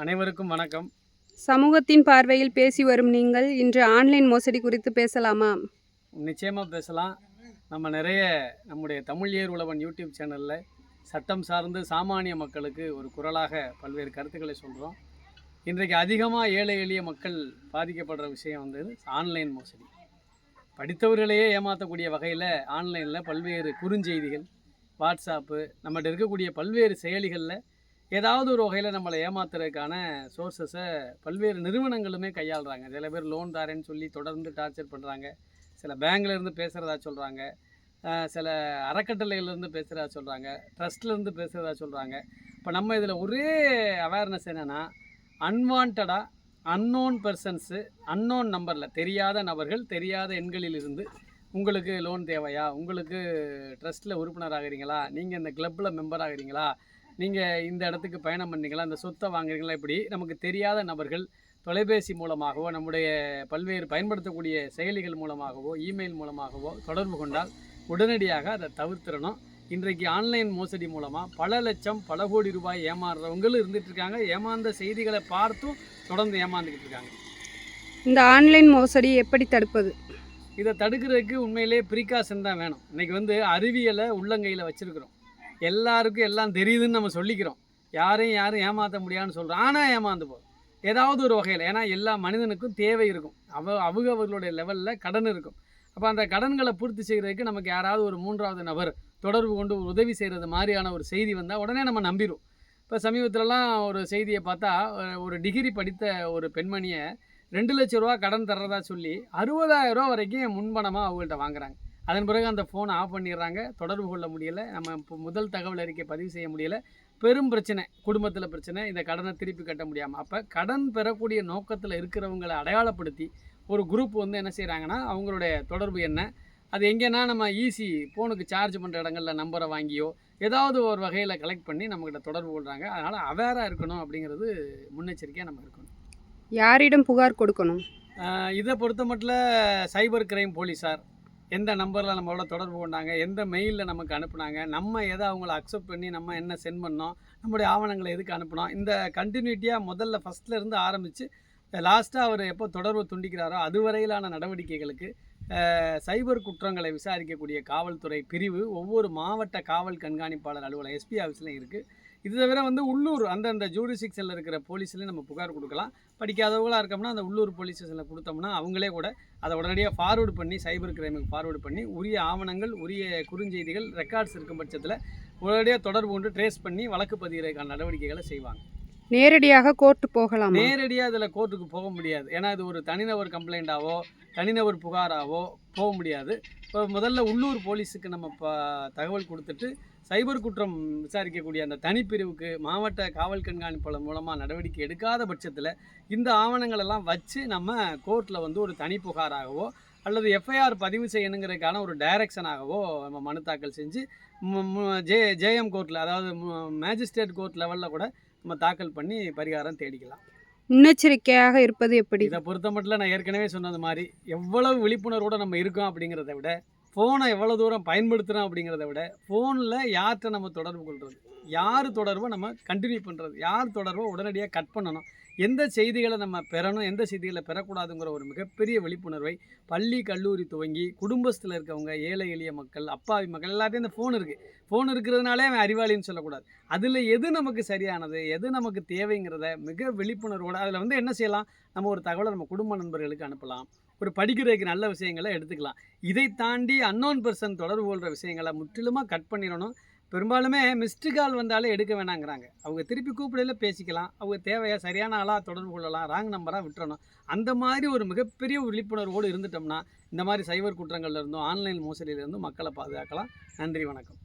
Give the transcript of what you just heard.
அனைவருக்கும் வணக்கம். சமூகத்தின் பார்வையில் பேசி வரும் நீங்கள் இன்று ஆன்லைன் மோசடி குறித்து பேசலாமா? நிச்சயமாக பேசலாம். நம்ம நிறைய நம்முடைய தமிழ் ஏர் உழவன் யூடியூப் சேனலில் சட்டம் சார்ந்து சாமானிய மக்களுக்கு ஒரு குரலாக பல்வேறு கருத்துக்களை சொல்கிறோம் இன்றைக்கு அதிகமாக ஏழை எளிய மக்கள் பாதிக்கப்படுற விஷயம் வந்து ஆன்லைன் மோசடி. படித்தவர்களையே ஏமாற்றக்கூடிய வகையில் ஆன்லைனில் பல்வேறு குறுஞ்செய்திகள் வாட்ஸ்அப்பு நம்மகிட்ட இருக்கக்கூடிய பல்வேறு செயலிகளில் ஏதாவது ஒரு வகையில் நம்மளை ஏமாத்துறதுக்கான சோர்சஸை பல்வேறு நிறுவனங்களுமே கையாளுறாங்க. சில பேர் லோன் தாரேன்னு சொல்லி தொடர்ந்து டார்ச்சர் பண்ணுறாங்க சில பேங்க்ல இருந்து பேசுகிறதா சொல்கிறாங்க சில அறக்கட்டளையிலேருந்து பேசுகிறதா சொல்கிறாங்க ட்ரஸ்ட்லேருந்து பேசுகிறதா சொல்கிறாங்க இப்போ நம்ம இதில் ஒரே அவேர்னஸ் என்னென்னா அன்வான்டாக அன்னோன் பர்சன்ஸு அன்னோன் நம்பரில் தெரியாத நபர்கள் தெரியாத எண்களிலிருந்து உங்களுக்கு லோன் தேவையா? உங்களுக்கு ட்ரஸ்ட்டில் உறுப்பினர் ஆகிறீங்களா நீங்கள் இந்த கிளப்பில் மெம்பர் ஆகிறீங்களா? நீங்கள் இந்த இடத்துக்கு பயணம் பண்ணீங்களா? இந்த சொத்தை வாங்குறீங்களா? இப்படி நமக்கு தெரியாத நபர்கள் தொலைபேசி மூலமாகவோ நம்முடைய பல்வேறு பயன்படுத்தக்கூடிய செயலிகள் மூலமாகவோ இமெயில் மூலமாகவோ தொடர்பு கொண்டால் உடனடியாக அதை தவிர்த்திடணும். இன்றைக்கு ஆன்லைன் மோசடி மூலமாக பல லட்சம் பல கோடி ரூபாய் ஏமாறுறவங்களும் இருந்துட்டு இருக்காங்க. ஏமாந்த செய்திகளை பார்த்தும் தொடர்ந்து ஏமாந்துக்கிட்டு இருக்காங்க. இந்த ஆன்லைன் மோசடி எப்படி தடுப்பது? இதை தடுக்கிறதுக்கு உண்மையிலே ப்ரிகாஷன் தான் வேணும். இன்றைக்கி வந்து அறிவியலை உள்ளங்கையில் வச்சுருக்குறோம். எல்லாருக்கும் எல்லாம் தெரியுதுன்னு நம்ம சொல்லிக்கிறோம். யாரையும் யாரும் ஏமாற்ற முடியாதுன்னு சொல்கிறோம் ஆனால் ஏமாந்து போகிறோம் ஏதாவது ஒரு வகையில் ஏன்னா எல்லா மனிதனுக்கும் தேவை இருக்கும். அவ அவங்க அவர்களுடைய லெவலில் கடன் இருக்கும். அப்போ அந்த கடன்களை பூர்த்தி செய்கிறதுக்கு நமக்கு யாராவது ஒரு மூன்றாவது நபர் தொடர்பு கொண்டு ஒரு உதவி செய்கிறது மாதிரியான ஒரு செய்தி வந்தால் உடனே நம்ம நம்பிடும் இப்போ சமீபத்திலலாம் ஒரு செய்தியை பார்த்தா ஒரு டிகிரி படித்த ஒரு பெண்மணியை ரெண்டு லட்ச ரூபா கடன் தர்றதா சொல்லி அறுபதாயிரம் ரூபா வரைக்கும் முன்பணமாக அவங்கள்ட்ட வாங்குறாங்க. அதன் பிறகு அந்த ஃபோனை ஆஃப் பண்ணிடுறாங்க. தொடர்பு கொள்ள முடியலை. நம்ம இப்போ முதல் தகவல் அறிக்கை பதிவு செய்ய முடியலை. பெரும் பிரச்சனை குடும்பத்தில் பிரச்சனை. இந்த கடனை திருப்பி கட்ட முடியாமல் அப்போ கடன் பெறக்கூடிய நோக்கத்தில் இருக்கிறவங்களை அடையாளப்படுத்தி ஒரு குரூப் வந்து என்ன செய்கிறாங்கன்னா அவங்களுடைய தொடர்பு என்ன? அது எங்கேனா நம்ம ஈஸி ஃபோனுக்கு சார்ஜ் பண்ணுற இடங்களில் நம்பரை வாங்கியோ ஏதாவது ஒரு வகையில் கலெக்ட் பண்ணி நம்மக்கிட்ட தொடர்பு கொள்கிறாங்க அதனால் அவேராக இருக்கணும் அப்படிங்கிறது முன்னெச்சரிக்கையாக நம்ம இருக்கணும். யாரிடம் புகார் கொடுக்கணும்? இதை பொறுத்த மட்டும் சைபர் கிரைம் போலீஸார் எந்த நம்பரில் நம்மளோட தொடர்பு கொண்டாங்க எந்த மெயிலில் நமக்கு அனுப்புனாங்க நம்ம எதை அவங்கள அக்செப்ட் பண்ணி நம்ம என்ன சென்ட் பண்ணோம் நம்முடைய ஆவணங்களை எதுக்கு அனுப்பினோம் இந்த கண்டினியூட்டியாக முதல்ல ஃபஸ்ட்லேருந்து இருந்து ஆரம்பித்து லாஸ்ட்டாக அவர் எப்போ தொடர்பு துண்டிக்கிறாரோ அதுவரையிலான நடவடிக்கைகளுக்கு சைபர் குற்றங்களை விசாரிக்கக்கூடிய காவல்துறை பிரிவு ஒவ்வொரு மாவட்ட காவல் கண்காணிப்பாளர் அலுவலகம் எஸ்பி ஆஃபீஸ்லையும் இருக்குது இது தவிர வந்து உள்ளூர் அந்தந்த ஜூரிசிக்ஷனில் இருக்கிற போலீஸ்லேயும் நம்ம புகார் கொடுக்கலாம். படிக்காதவங்களாக இருக்கோம்னா அந்த உள்ளூர் போலீஸ் ஸ்டேஷனில் கொடுத்தோம்னா அவங்களே கூட அதை உடனடியாக ஃபார்வேர்டு பண்ணி சைபர் கிரைமுக்கு ஃபார்வேர்டு பண்ணி உரிய ஆவணங்கள் உரிய குறுஞ்செய்திகள் ரெக்கார்ட்ஸ் இருக்கும் பட்சத்தில் உடனடியாக தொடர்பு கொண்டு ட்ரேஸ் பண்ணி வழக்கு பதிகிறதுக்கான நடவடிக்கைகளை செய்வாங்க. நேரடியாக கோர்ட்டு போகலாம்? நேரடியாக இதில் கோர்ட்டுக்கு போக முடியாது. ஏன்னா இது ஒரு தனிநபர் கம்ப்ளைண்ட்டாவோ தனிநபர் புகாராவோ போக முடியாது. இப்போ முதல்ல உள்ளூர் போலீஸுக்கு நம்ம இப்போ தகவல் கொடுத்துட்டு சைபர் குற்றம் விசாரிக்கக்கூடிய அந்த தனிப்பிரிவுக்கு மாவட்ட காவல் கண்காணிப்பாளர் மூலமாக நடவடிக்கை எடுக்காத பட்சத்தில் இந்த ஆவணங்களெல்லாம் வச்சு நம்ம கோர்ட்டில் வந்து ஒரு தனி புகாராகவோ அல்லது எஃப்ஐஆர் பதிவு செய்யணுங்கிறதுக்கான ஒரு டைரக்ஷனாகவோ நம்ம மனு தாக்கல் செஞ்சு ஜே ஜேஎம் கோர்ட்டில் அதாவது மேஜிஸ்ட்ரேட் கோர்ட் லெவலில் கூட நம்ம தாக்கல் பண்ணி பரிகாரம் தேடிக்கலாம். முன்னெச்சரிக்கையாக இருப்பது எப்படி? இதை பொறுத்த மட்டும் நான் ஏற்கனவே சொன்னது மாதிரி எவ்வளவு விழிப்புணர்வோடு நம்ம இருக்கோம் அப்படிங்கிறத விட ஃபோனை எவ்வளோ தூரம் பயன்படுத்துகிறோம் அப்படிங்கிறத விட ஃபோனில் யார்கிட்ட நம்ம தொடர்பு கொள்வது யார் தொடர்பை நம்ம கண்டினியூ பண்ணுறது யார் தொடர்பை உடனடியாக கட் பண்ணணும்? எந்த செய்திகளை நம்ம பெறணும்? எந்த செய்திகளை பெறக்கூடாதுங்கிற ஒரு மிகப்பெரிய விழிப்புணர்வை பள்ளி கல்லூரி துவங்கி குடும்பத்தில் இருக்கவங்க ஏழை எளிய மக்கள் அப்பாவி மக்கள் எல்லாத்தையும் இந்த ஃபோன் இருக்குது ஃபோன் இருக்கிறதுனாலே அவன் அறிவாளின்னு சொல்லக்கூடாது. அதில் எது நமக்கு சரியானது? எது நமக்கு தேவைங்கிறத மிக விழிப்புணர்வோடு அதில் வந்து என்ன செய்யலாம்? நம்ம ஒரு தகவலை நம்ம குடும்ப நண்பர்களுக்கு அனுப்பலாம். ஒரு படிக்கிறதுக்கு நல்ல விஷயங்களை எடுத்துக்கலாம். இதை தாண்டி அன்னோன் பர்சன் தொடர்பு கொள்கிற விஷயங்களை முற்றிலுமாக கட் பண்ணிடணும். பெரும்பாலுமே மிஸ்டு கால் வந்தாலே எடுக்க வேணாங்கிறாங்க. அவங்க திருப்பி கூப்பிடையில பேசிக்கலாம். அவங்க தேவையாக சரியான ஆளாக தொடர்பு கொள்ளலாம். ராங் நம்பராக விட்டுறணும். அந்த மாதிரி ஒரு மிகப்பெரிய விழிப்புணர்வோடு இருந்துட்டோம்னா இந்த மாதிரி சைபர் குற்றங்கள்லேருந்தும் ஆன்லைன் மோசடியிலேருந்தும் மக்களை பாதுகாக்கலாம். நன்றி வணக்கம்.